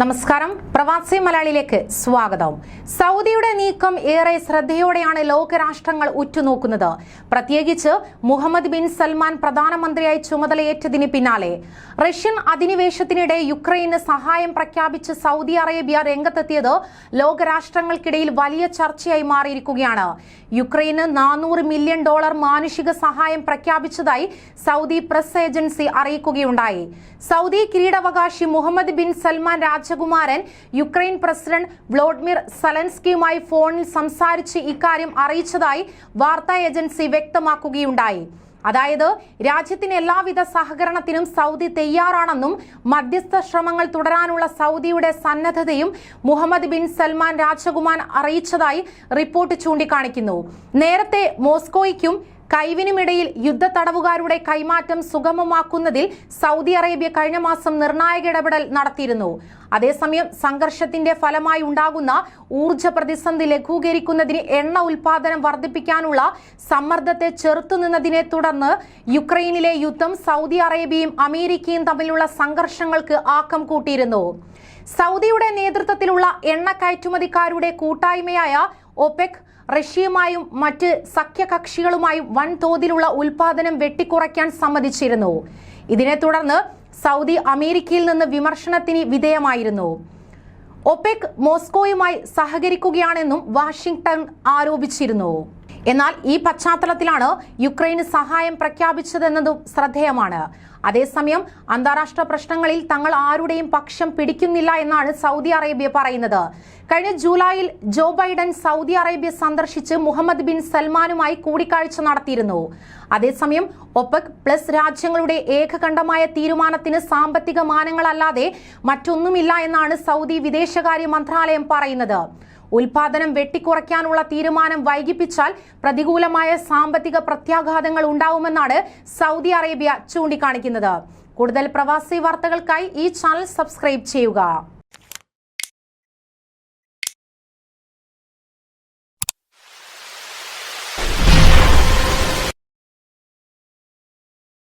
നമസ്കാരം. പ്രവാസി മലയാളിയിലേക്ക് സ്വാഗതം. സൗദിയുടെ നീക്കം ഏറെ ശ്രദ്ധയോടെയാണ് ലോകരാഷ്ട്രങ്ങൾ ഉറ്റുനോക്കുന്നത്. പ്രത്യേകിച്ച് മുഹമ്മദ് ബിൻ സൽമാൻ പ്രധാനമന്ത്രിയായി ചുമതലയേറ്റതിന് പിന്നാലെ. റഷ്യൻ അധിനിവേശത്തിനിടെ യുക്രൈന് സഹായം പ്രഖ്യാപിച്ച് സൗദി അറേബ്യ രംഗത്തെത്തിയത് ലോകരാഷ്ട്രങ്ങൾക്കിടയിൽ വലിയ ചർച്ചയായി മാറിയിരിക്കുകയാണ്. യുക്രൈന് നാനൂറ് മില്യൺ ഡോളർ മാനുഷിക സഹായം പ്രഖ്യാപിച്ചതായി സൗദി പ്രസ് ഏജൻസി അറിയിക്കുകയുണ്ടായി. സൗദി കിരീടാവകാശി മുഹമ്മദ് ബിൻ സൽമാൻ രാജകുമാരൻ യുക്രൈൻ പ്രസിഡന്റ് വ്ളോഡിമിർ സലൻസ്കിയുമായി ഫോണിൽ സംസാരിച്ച് ഇക്കാര്യം അറിയിച്ചതായി വാർത്താ ഏജൻസി വ്യക്തമാക്കുകയുണ്ടായി. അതായത് രാജ്യത്തിന് എല്ലാവിധ സഹകരണത്തിനും സൗദി തയ്യാറാണെന്നും മധ്യസ്ഥ ശ്രമങ്ങൾ തുടരാനുള്ള സൗദിയുടെ സന്നദ്ധതയും മുഹമ്മദ് ബിൻ സൽമാൻ രാജകുമാർ അറിയിച്ചതായി റിപ്പോർട്ട് ചൂണ്ടിക്കാണിക്കുന്നു. നേരത്തെ മോസ്കോയ്ക്കും കൈവിനുമിടയിൽ യുദ്ധ തടവുകാരുടെ കൈമാറ്റം സുഗമമാക്കുന്നതിൽ സൗദി അറേബ്യ കഴിഞ്ഞ മാസം നിർണായക ഇടപെടൽ നടത്തിയിരുന്നു. അതേസമയം സംഘർഷത്തിന്റെ ഫലമായി ഉണ്ടാകുന്ന ഊർജ പ്രതിസന്ധി ലഘൂകരിക്കുന്നതിന് എണ്ണ ഉൽപാദനം വർദ്ധിപ്പിക്കാനുള്ള സമ്മർദ്ദത്തെ ചെറുത്തുനിന്നതിനെ തുടർന്ന് യുക്രൈനിലെ യുദ്ധം സൗദി അറേബ്യയും അമേരിക്കയും തമ്മിലുള്ള സംഘർഷങ്ങൾക്ക് ആക്കം കൂട്ടിയിരുന്നു. സൗദിയുടെ നേതൃത്വത്തിലുള്ള എണ്ണ കയറ്റുമതിക്കാരുടെ കൂട്ടായ്മയായ ഒപെക് റഷ്യയുമായും മറ്റ് സഖ്യകക്ഷികളുമായും വൻതോതിലുള്ള ഉൽപാദനം വെട്ടിക്കുറയ്ക്കാൻ സമ്മതിച്ചിരുന്നു. ഇതിനെ തുടർന്ന് സൗദി അമേരിക്കയിൽ നിന്ന് വിമർശനത്തിന് വിധേയമായിരുന്നു. ഒപെക് മോസ്കോയുമായി സഹകരിക്കുകയാണെന്നും വാഷിംഗ്ടൺ ആരോപിച്ചിരുന്നു. എന്നാൽ ഈ പശ്ചാത്തലത്തിലാണ് യുക്രൈന് സഹായം പ്രഖ്യാപിച്ചതെന്നതും ശ്രദ്ധേയമാണ്. അതേസമയം അന്താരാഷ്ട്ര പ്രശ്നങ്ങളിൽ തങ്ങൾ ആരുടെയും പക്ഷം പിടിക്കുന്നില്ല എന്നാണ് സൗദി അറേബ്യ പറയുന്നത്. കഴിഞ്ഞ ജൂലൈയിൽ ജോ ബൈഡൻ സൗദി അറേബ്യ സന്ദർശിച്ച് മുഹമ്മദ് ബിൻ സൽമാനുമായി കൂടിക്കാഴ്ച നടത്തിയിരുന്നു. അതേസമയം ഒപെക് പ്ലസ് രാജ്യങ്ങളുടെ ഏകകണ്ഠമായ തീരുമാനത്തിന് സാമ്പത്തിക മാനങ്ങളല്ലാതെ മറ്റൊന്നുമില്ല എന്നാണ് സൗദി വിദേശകാര്യ മന്ത്രാലയം പറയുന്നത്. ഉൽപാദനം വെട്ടിക്കുറയ്ക്കാനുള്ള തീരുമാനം വൈകിപ്പിച്ചാൽ പ്രതികൂലമായ സാമ്പത്തിക പ്രത്യാഘാതങ്ങൾ ഉണ്ടാവുമെന്നാണ് സൗദി അറേബ്യ ചൂണ്ടിക്കാണിക്കുന്നത്. കൂടുതൽ പ്രവാസി വാർത്തകൾക്കായി ഈ ചാനൽ സബ്സ്ക്രൈബ് ചെയ്യുക.